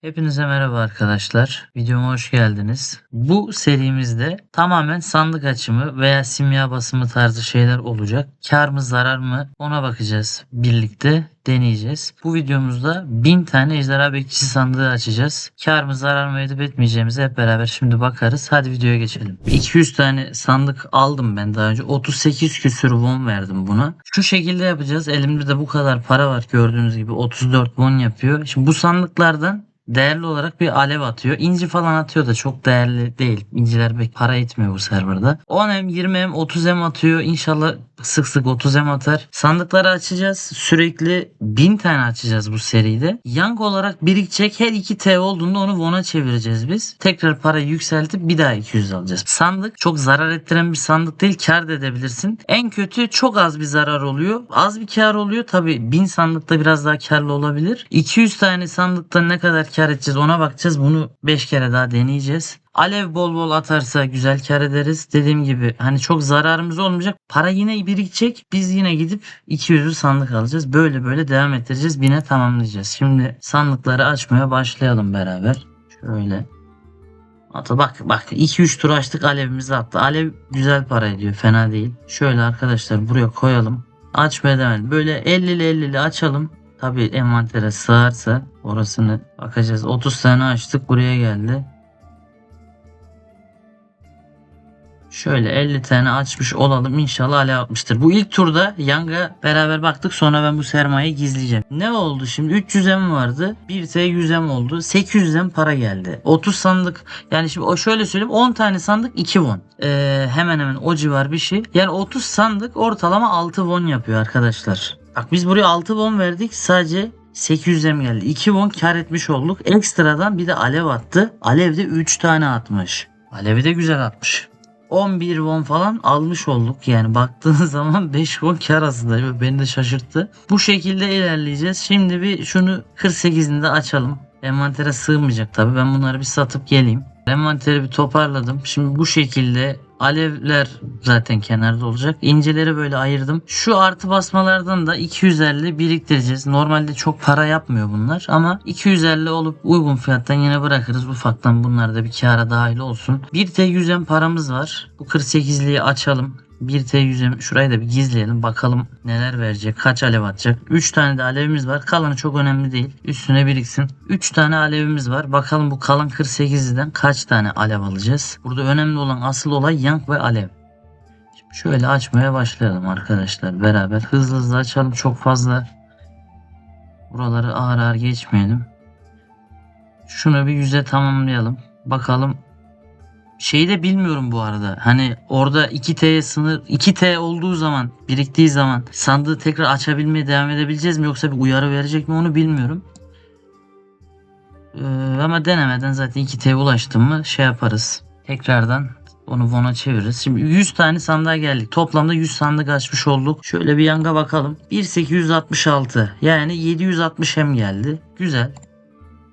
Hepinize merhaba arkadaşlar. Videoma hoş geldiniz. Bu serimizde tamamen sandık açımı veya simya basımı tarzı şeyler olacak. Kar mı zarar mı ona bakacağız. Birlikte deneyeceğiz. Bu videomuzda 1000 tane ejderha bekçisi sandığı açacağız. Kar mı zarar mı edip etmeyeceğimize hep beraber şimdi bakarız. Hadi videoya geçelim. 200 tane sandık aldım ben daha önce. 38 küsür won verdim buna. Şu şekilde yapacağız. Elimde de bu kadar para var gördüğünüz gibi 34 won yapıyor. Şimdi bu sandıklardan değerli olarak bir alev atıyor. İnci falan atıyor da çok değerli değil. İnciler pek para etmiyor bu serverda. 10M, 20M, 30M atıyor. İnşallah sık sık 30M atar. Sandıkları açacağız. Sürekli 1000 tane açacağız bu seride. Young olarak birikecek. Her 2 T olduğunda onu Won'a çevireceğiz biz. Tekrar parayı yükseltip bir daha 200 alacağız. Sandık çok zarar ettiren bir sandık değil. Kar da edebilirsin. En kötü çok az bir zarar oluyor. Az bir kar oluyor. Tabi 1000 sandıkta biraz daha karlı olabilir. 200 tane sandıkta ne kadar kar edeceğiz ona bakacağız. Bunu 5 kere daha deneyeceğiz. Alev bol bol atarsa güzel kar ederiz. Dediğim gibi hani çok zararımız olmayacak. Para yine birikecek. Biz yine gidip 200'ü sandık alacağız. Böyle böyle devam ettireceğiz. Bine tamamlayacağız. Şimdi sandıkları açmaya başlayalım beraber. Şöyle. Ata bak bak 2-3 tur açtık alevimizi attı. Alev güzel para ediyor. Fena değil. Şöyle arkadaşlar buraya koyalım. Açmaya devam edelim. Böyle 50'li 50'li açalım. Tabi envantere sığarsa orasını bakacağız. 30 tane açtık buraya geldi. Şöyle 50 tane açmış olalım inşallah alev atmıştır. Bu ilk turda Yang'a beraber baktık sonra ben bu sermayeyi gizleyeceğim. Ne oldu şimdi 300M vardı 1T 100M oldu 800M para geldi. 30 sandık yani şimdi o şöyle söyleyeyim 10 tane sandık 2 won. Ee, hemen hemen o civar bir şey. Yani 30 sandık ortalama 6 won yapıyor arkadaşlar. Bak biz buraya 6 won verdik sadece 800'e geldi? 2 won kar etmiş olduk. Ekstradan bir de alev attı. Alev de 3 tane atmış. Alevi de güzel atmış. 11 won falan almış olduk. Yani baktığınız zaman 5 won kar aslında. Beni de şaşırttı. Bu şekilde ilerleyeceğiz. Şimdi bir şunu 48'ini de açalım. Envantere sığmayacak tabi. Ben bunları bir satıp geleyim. Envanteri bir toparladım. Şimdi bu şekilde alevler zaten kenarda olacak. İnceleri böyle ayırdım. Şu artı basmalardan da 250 biriktireceğiz. Normalde çok para yapmıyor bunlar ama 250 olup uygun fiyattan yine bırakırız. Ufaktan bunlar da bir kâra dahil olsun. 1T 100'en paramız var. Bu 48'liği açalım. 1T 100'e şurayı da bir gizleyelim. Bakalım neler verecek. Kaç alev atacak. 3 tane de alevimiz var. Kalanı çok önemli değil. Üstüne biriksin. 3 tane alevimiz var. Bakalım bu kalan 48'den kaç tane alev alacağız. Burada önemli olan asıl olay yank ve alev. Şimdi şöyle açmaya başlayalım arkadaşlar. Beraber hızlı hızlı açalım. Çok fazla buraları ağır ağır geçmeyelim. Şunu bir yüze tamamlayalım. Bakalım Şeyi de bilmiyorum bu arada. Hani orada 2T'ye sınır 2T olduğu zaman biriktiği zaman sandığı tekrar açabilmeye devam edebileceğiz mi yoksa bir uyarı verecek mi onu bilmiyorum. Ee, ama denemeden zaten 2T'ye ulaştım mı şey yaparız. Tekrardan onu Von'a çeviririz. Şimdi 100 tane sandığa geldik. Toplamda 100 sandık açmış olduk. Şöyle bir yanga bakalım. 1866 yani 760 hem geldi. Güzel.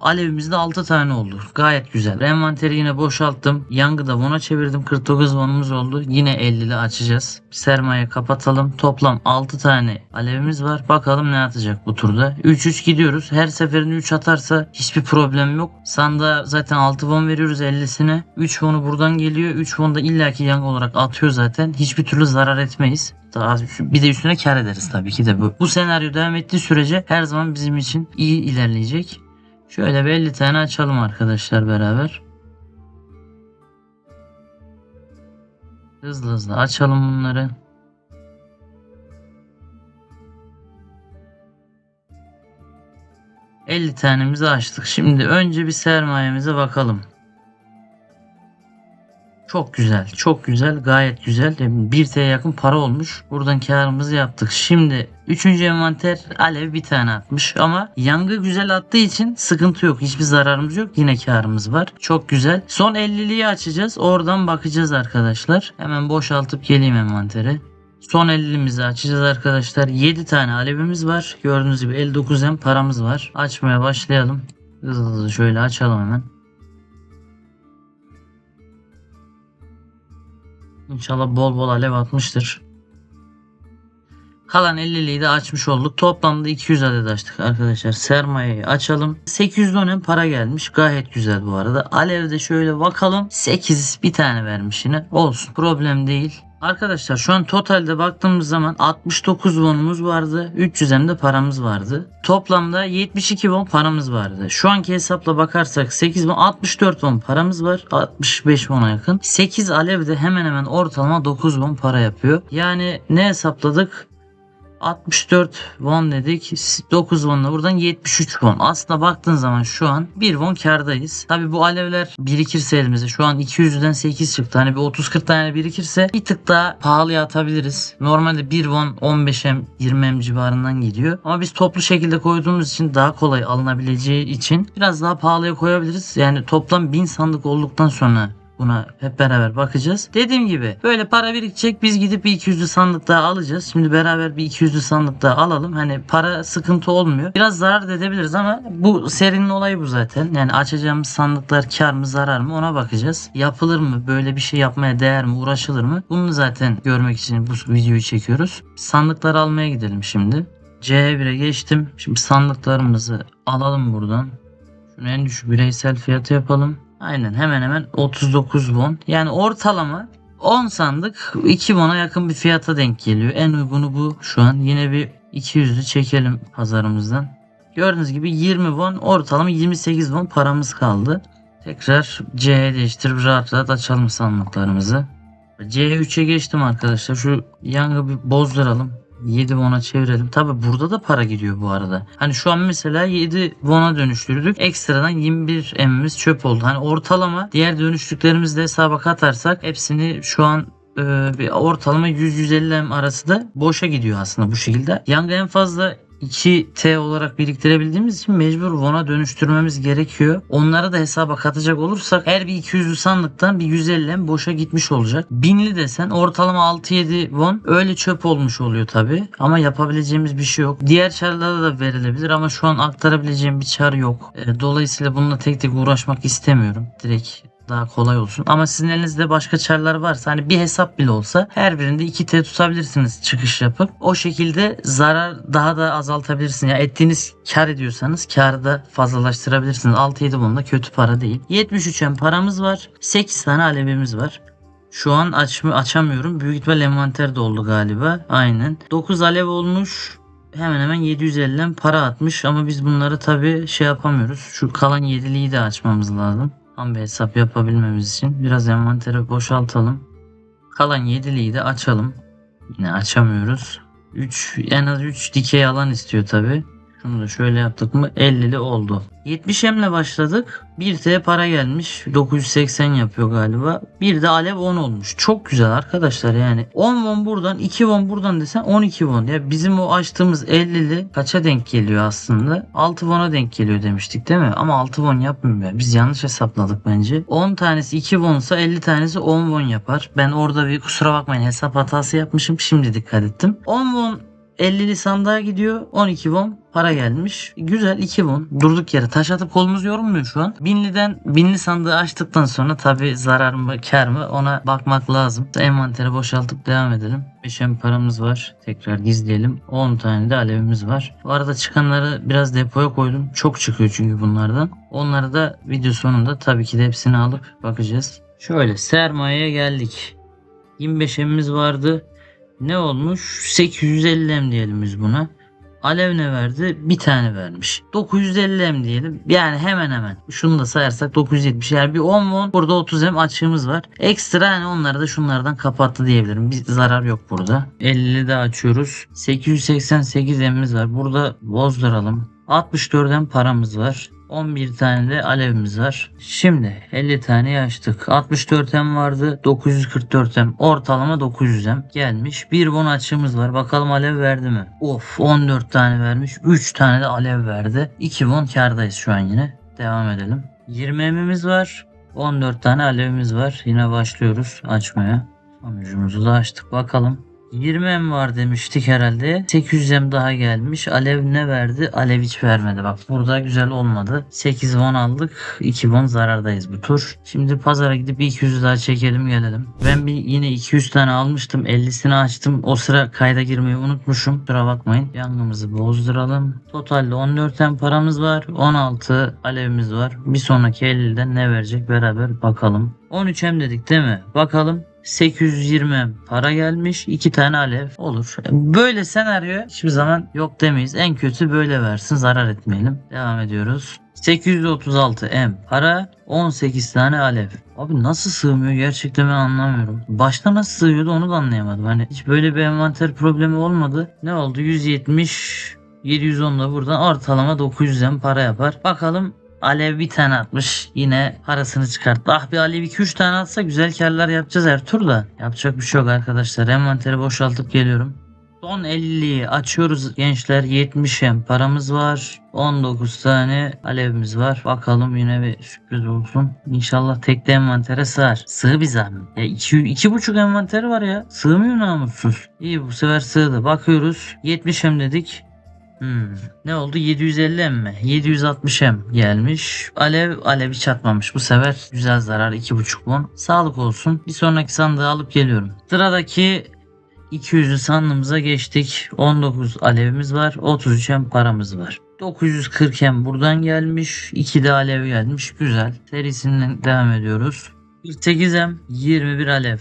Alevimizde 6 tane oldu. Gayet güzel. Envanteri yine boşalttım. Yangı da Von'a çevirdim. 49 Von'umuz oldu. Yine 50'li açacağız. Sermaye kapatalım. Toplam 6 tane alevimiz var. Bakalım ne atacak bu turda. 3-3 gidiyoruz. Her seferinde 3 atarsa hiçbir problem yok. Sanda zaten 6 Von veriyoruz 50'sine. 3 Von'u buradan geliyor. 3 Von da illaki yang olarak atıyor zaten. Hiçbir türlü zarar etmeyiz. Daha bir de üstüne kar ederiz tabii ki de bu. Bu senaryo devam ettiği sürece her zaman bizim için iyi ilerleyecek. Şöyle bir 50 tane açalım arkadaşlar beraber. Hızlı hızlı açalım bunları. ...50 tanemizi açtık. Şimdi önce bir sermayemize bakalım. Çok güzel. Çok güzel. Gayet güzel. 1T'ye yakın para olmuş. Buradan karımızı yaptık. Şimdi 3. envanter alev bir tane atmış. Ama yangı güzel attığı için sıkıntı yok. Hiçbir zararımız yok. Yine karımız var. Çok güzel. Son 50'liği açacağız. Oradan bakacağız arkadaşlar. Hemen boşaltıp geleyim envantere. Son 50'mizi açacağız arkadaşlar. 7 tane alevimiz var. Gördüğünüz gibi 59M paramız var. Açmaya başlayalım. Hızlı hızlı şöyle açalım hemen. İnşallah bol bol alev atmıştır. Kalan 50'liyi de açmış olduk. Toplamda 200 adet açtık arkadaşlar. Sermayeyi açalım. 800 dönem para gelmiş. Gayet güzel bu arada. Alev'de şöyle bakalım. 8 bir tane vermiş yine. Olsun. Problem değil. Arkadaşlar şu an totalde baktığımız zaman 69 wonumuz vardı. 300 hem de paramız vardı. Toplamda 72 won paramız vardı. Şu anki hesapla bakarsak 8 won 64 won paramız var. 65 won'a yakın. 8 alev de hemen hemen ortalama 9 won para yapıyor. Yani ne hesapladık? 64 won dedik. 9 wonla buradan 73 won. Aslında baktığın zaman şu an 1 won kardayız. Tabi bu alevler birikirse elimize şu an 200'den 8 çıktı. Hani bir 30-40 tane birikirse bir tık daha pahalıya atabiliriz. Normalde 1 won 15M 20M civarından gidiyor. Ama biz toplu şekilde koyduğumuz için daha kolay alınabileceği için biraz daha pahalıya koyabiliriz. Yani toplam 1000 sandık olduktan sonra Buna hep beraber bakacağız. Dediğim gibi böyle para birikecek biz gidip bir 200'lü sandık daha alacağız. Şimdi beraber bir 200'lü sandık daha alalım. Hani para sıkıntı olmuyor. Biraz zarar da edebiliriz ama bu serinin olayı bu zaten. Yani açacağımız sandıklar kar mı zarar mı ona bakacağız. Yapılır mı? Böyle bir şey yapmaya değer mi? Uğraşılır mı? Bunu zaten görmek için bu videoyu çekiyoruz. Sandıkları almaya gidelim şimdi. C1'e geçtim. Şimdi sandıklarımızı alalım buradan. Şunu en düşük bireysel fiyatı yapalım. Aynen hemen hemen 39 won. Yani ortalama 10 sandık 2 won'a yakın bir fiyata denk geliyor. En uygunu bu şu an. Yine bir 200'lü çekelim pazarımızdan. Gördüğünüz gibi 20 won ortalama 28 won paramız kaldı. Tekrar C'ye değiştirip rahat rahat açalım sandıklarımızı. C3'e geçtim arkadaşlar. Şu yangı bir bozduralım. 7 won'a çevirelim. Tabi burada da para gidiyor bu arada. Hani şu an mesela 7 won'a dönüştürdük. Ekstradan 21 emimiz çöp oldu. Hani ortalama diğer dönüştüklerimizde hesaba katarsak hepsini şu an e, bir ortalama 100-150 em arası da boşa gidiyor aslında bu şekilde. Yanga en fazla 2T olarak biriktirebildiğimiz için mecbur Won'a dönüştürmemiz gerekiyor. Onları da hesaba katacak olursak her bir 200'lü sandıktan bir 150 em boşa gitmiş olacak. Binli desen ortalama 6-7 won öyle çöp olmuş oluyor tabi. Ama yapabileceğimiz bir şey yok. Diğer çarlara da verilebilir ama şu an aktarabileceğim bir çar yok. E, Dolayısıyla bununla tek tek uğraşmak istemiyorum. Direkt daha kolay olsun. Ama sizin elinizde başka çarlar varsa hani bir hesap bile olsa her birinde 2T tutabilirsiniz çıkış yapıp. O şekilde zarar daha da azaltabilirsiniz. Yani ettiğiniz kar ediyorsanız karı da fazlalaştırabilirsiniz. 6-7 bunda kötü para değil. 73 em paramız var. 8 tane alevimiz var. Şu an aç açamıyorum. Büyük ihtimal envanter doldu galiba. Aynen. 9 alev olmuş. Hemen hemen 750 em para atmış ama biz bunları tabi şey yapamıyoruz. Şu kalan 7'liyi de açmamız lazım. Tam bir hesap yapabilmemiz için biraz envanteri boşaltalım. Kalan 7'liyi de açalım. Yine açamıyoruz. 3 en az 3 dikey alan istiyor tabi. Şunu da şöyle yaptık mı 50'li oldu. 70 emle başladık. 1 T para gelmiş. 980 yapıyor galiba. Bir de alev 10 olmuş. Çok güzel arkadaşlar yani. 10 won buradan 2 won buradan desen 12 won. Ya bizim o açtığımız 50'li kaça denk geliyor aslında? 6 won'a denk geliyor demiştik değil mi? Ama 6 won yapmıyor. Biz yanlış hesapladık bence. 10 tanesi 2 wonsa 50 tanesi 10 won yapar. Ben orada bir kusura bakmayın hesap hatası yapmışım. Şimdi dikkat ettim. 10 won 50'li sandığa gidiyor. 12 won para gelmiş. Güzel 2 won. Durduk yere taş atıp kolumuz yorulmuyor şu an. Binliden binli sandığı açtıktan sonra tabi zarar mı kar mı ona bakmak lazım. Envanteri boşaltıp devam edelim. 5 paramız var. Tekrar gizleyelim. 10 tane de alevimiz var. Bu arada çıkanları biraz depoya koydum. Çok çıkıyor çünkü bunlardan. Onları da video sonunda tabii ki de hepsini alıp bakacağız. Şöyle sermayeye geldik. 25 emimiz vardı. Ne olmuş? 850 em diyelim biz buna. Alev ne verdi? Bir tane vermiş. 950 em diyelim. Yani hemen hemen. Şunu da sayarsak 970. Yani bir 10 won. Burada 30 em açığımız var. Ekstra yani onları da şunlardan kapattı diyebilirim. Bir zarar yok burada. 50'li de açıyoruz. 888 emimiz var. Burada bozduralım. 64 em paramız var. 11 tane de alevimiz var. Şimdi 50 tane açtık. 64 em vardı. 944 em. Ortalama 900 em gelmiş. Bir bon açığımız var. Bakalım alev verdi mi? Of 14 tane vermiş. 3 tane de alev verdi. 2 bon kardayız şu an yine. Devam edelim. 20 emimiz var. 14 tane alevimiz var. Yine başlıyoruz açmaya. Sonucumuzu da açtık. Bakalım. 20 M var demiştik herhalde. 800 M daha gelmiş. Alev ne verdi? Alev hiç vermedi. Bak burada güzel olmadı. 8 won aldık. 2 won zarardayız bu tur. Şimdi pazara gidip bir 200 daha çekelim gelelim. Ben bir yine 200 tane almıştım. 50'sini açtım. O sıra kayda girmeyi unutmuşum. Kusura bakmayın. Yangımızı bozduralım. Totalde 14 M paramız var. 16 alevimiz var. Bir sonraki 50'den ne verecek beraber bakalım. 13 M dedik değil mi? Bakalım. 820 para gelmiş. 2 tane alev olur. Böyle senaryo hiçbir zaman yok demeyiz. En kötü böyle versin. Zarar etmeyelim. Devam ediyoruz. 836 M para 18 tane alev. Abi nasıl sığmıyor gerçekten ben anlamıyorum. Başta nasıl sığıyordu onu da anlayamadım. Hani hiç böyle bir envanter problemi olmadı. Ne oldu? 170 710 da buradan ortalama 900 M para yapar. Bakalım Alev bir tane atmış. Yine parasını çıkarttı. Ah bir Alev 2-3 tane atsa güzel karlar yapacağız her turda. Yapacak bir şey yok arkadaşlar. Envanteri boşaltıp geliyorum. Son 50'yi açıyoruz gençler. 70 hem paramız var. 19 tane alevimiz var. Bakalım yine bir sürpriz olsun. İnşallah tekli envantere sığar. Sığ bir zahmet. Ya iki, iki buçuk envanteri var ya. Sığmıyor namussuz. İyi bu sefer sığdı. Bakıyoruz. 70 hem dedik. Hmm. Ne oldu? 750 mi? 760 m gelmiş. Alev alev hiç atmamış. Bu sefer güzel zarar 2.5 won. Sağlık olsun. Bir sonraki sandığı alıp geliyorum. Sıradaki 200'lü sandığımıza geçtik. 19 alevimiz var. 33 m paramız var. 940 m buradan gelmiş. 2 de alev gelmiş. Güzel. Serisinden devam ediyoruz. 48 m 21 alev.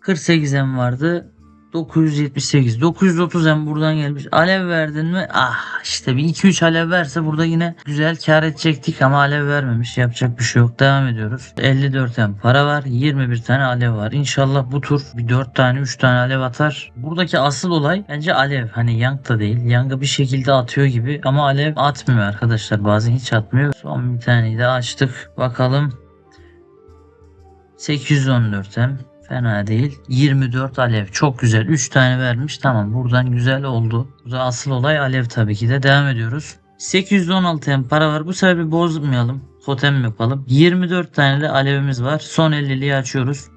48 m vardı. 978 930 hem buradan gelmiş. Alev verdin mi? Ah işte bir 2-3 alev verse burada yine güzel kar edecektik ama alev vermemiş. Yapacak bir şey yok. Devam ediyoruz. 54 hem para var. 21 tane alev var. İnşallah bu tur bir 4 tane 3 tane alev atar. Buradaki asıl olay bence alev. Hani Yang da değil. Yang'ı bir şekilde atıyor gibi ama alev atmıyor arkadaşlar. Bazen hiç atmıyor. Son bir taneyi de açtık. Bakalım. 814 hem. Fena değil. 24 alev. Çok güzel. 3 tane vermiş. Tamam buradan güzel oldu. Burada asıl olay alev tabii ki de. Devam ediyoruz. 816 hem para var. Bu sefer bozmayalım. Totem yapalım. 24 tane de alevimiz var. Son 50'liği açıyoruz.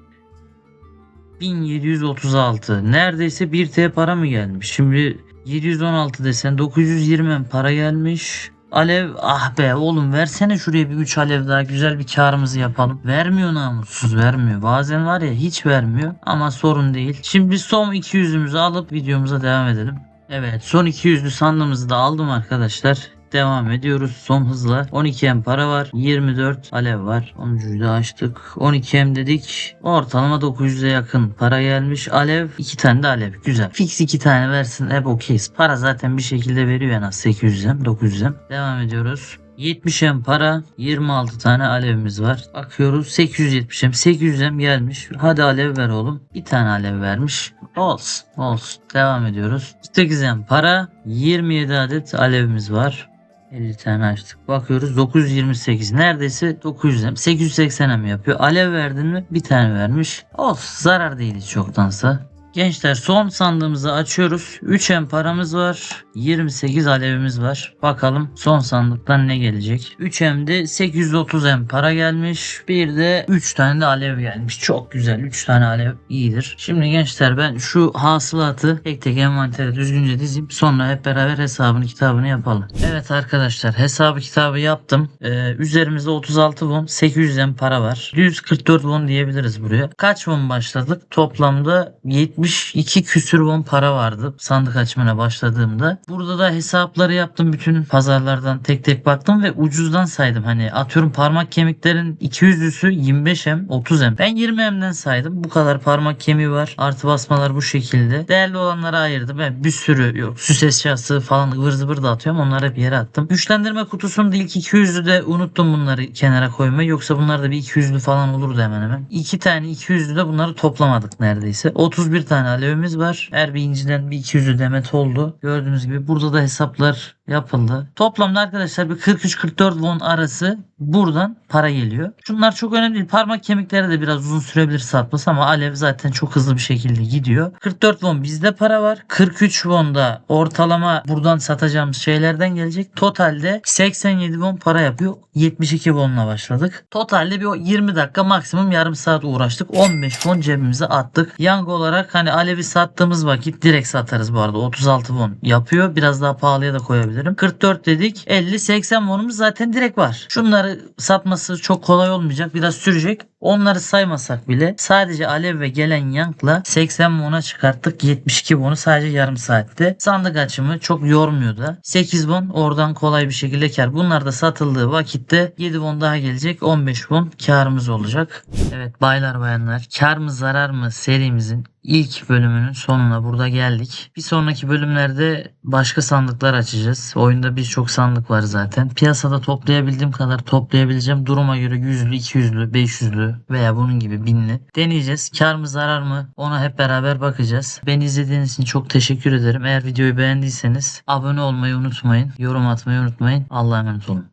1736. Neredeyse 1 T para mı gelmiş? Şimdi 716 desen 920 hem para gelmiş. Alev ah be oğlum versene şuraya bir 3 alev daha güzel bir karımızı yapalım. Vermiyor namussuz vermiyor. Bazen var ya hiç vermiyor ama sorun değil. Şimdi son 200'ümüzü alıp videomuza devam edelim. Evet son 200'lü sandığımızı da aldım arkadaşlar. Devam ediyoruz son hızla. 12 M para var. 24 alev var. 10'uncuyu da açtık. 12 M dedik. Ortalama 900'e yakın para gelmiş. Alev 2 tane de alev. Güzel. Fix 2 tane versin hep okeyiz. Para zaten bir şekilde veriyor en az 800 M 900 M. Devam ediyoruz. 70 M para 26 tane alevimiz var. Bakıyoruz 870 M 800 M gelmiş. Hadi alev ver oğlum. Bir tane alev vermiş. Olsun olsun. Devam ediyoruz. 8 M para 27 adet alevimiz var. 50 tane açtık. Bakıyoruz 928 neredeyse 900 hem 880 hem yapıyor. Alev verdin mi? Bir tane vermiş. Olsun zarar değil çoktansa. Gençler son sandığımızı açıyoruz. 3 hem paramız var. 28 alevimiz var. Bakalım son sandıktan ne gelecek. 3 hem de 830 hem para gelmiş. Bir de 3 tane de alev gelmiş. Çok güzel. 3 tane alev iyidir. Şimdi gençler ben şu hasılatı tek tek envantere düzgünce dizeyim. Sonra hep beraber hesabını kitabını yapalım. Evet arkadaşlar hesabı kitabı yaptım. Ee, üzerimizde 36 won 800 hem para var. 144 won diyebiliriz buraya. Kaç won başladık? Toplamda 70 72 küsür won para vardı sandık açmana başladığımda. Burada da hesapları yaptım bütün pazarlardan tek tek baktım ve ucuzdan saydım. Hani atıyorum parmak kemiklerin 200'lüsü 25 m 30 m. Ben 20 m'den saydım. Bu kadar parmak kemiği var. Artı basmalar bu şekilde. Değerli olanlara ayırdım. Ben bir sürü yok. Süs eşyası falan ıvır zıvır da atıyorum. Onları hep yere attım. Güçlendirme kutusunda ilk 200'lü de unuttum bunları kenara koymayı. Yoksa bunlar da bir 200'lü falan olurdu hemen hemen. 2 tane 200'lü de bunları toplamadık neredeyse. 31 tane alevimiz var. Her bir inciden bir 200'lü demet oldu. Gördüğünüz gibi burada da hesaplar yapıldı. Toplamda arkadaşlar bir 43-44 won arası buradan para geliyor. Şunlar çok önemli değil. Parmak kemikleri de biraz uzun sürebilir satması ama alev zaten çok hızlı bir şekilde gidiyor. 44 won bizde para var. 43 won da ortalama buradan satacağımız şeylerden gelecek. Totalde 87 won para yapıyor. 72 wonla başladık. Totalde bir o 20 dakika maksimum yarım saat uğraştık. 15 won cebimize attık. Yang olarak hani alevi sattığımız vakit direkt satarız bu arada. 36 won yapıyor. Biraz daha pahalıya da koyabilirim. 44 dedik. 50-80 wonumuz zaten direkt var. Şunları satması çok kolay olmayacak. Biraz sürecek. Onları saymasak bile sadece alev ve gelen yankla 80 won'a çıkarttık. 72 won'u sadece yarım saatte. Sandık açımı çok yormuyor da. 8 won oradan kolay bir şekilde kar. Bunlar da satıldığı vakitte 7 won daha gelecek. 15 won karımız olacak. Evet baylar bayanlar kar mı zarar mı serimizin ilk bölümünün sonuna burada geldik. Bir sonraki bölümlerde başka sandıklar açacağız. Oyunda birçok sandık var zaten. Piyasada toplayabildiğim kadar toplayabileceğim. Duruma göre 100'lü, 200'lü, 500'lü veya bunun gibi binli. Deneyeceğiz. Kar mı zarar mı ona hep beraber bakacağız. Beni izlediğiniz için çok teşekkür ederim. Eğer videoyu beğendiyseniz abone olmayı unutmayın. Yorum atmayı unutmayın. Allah'a emanet olun.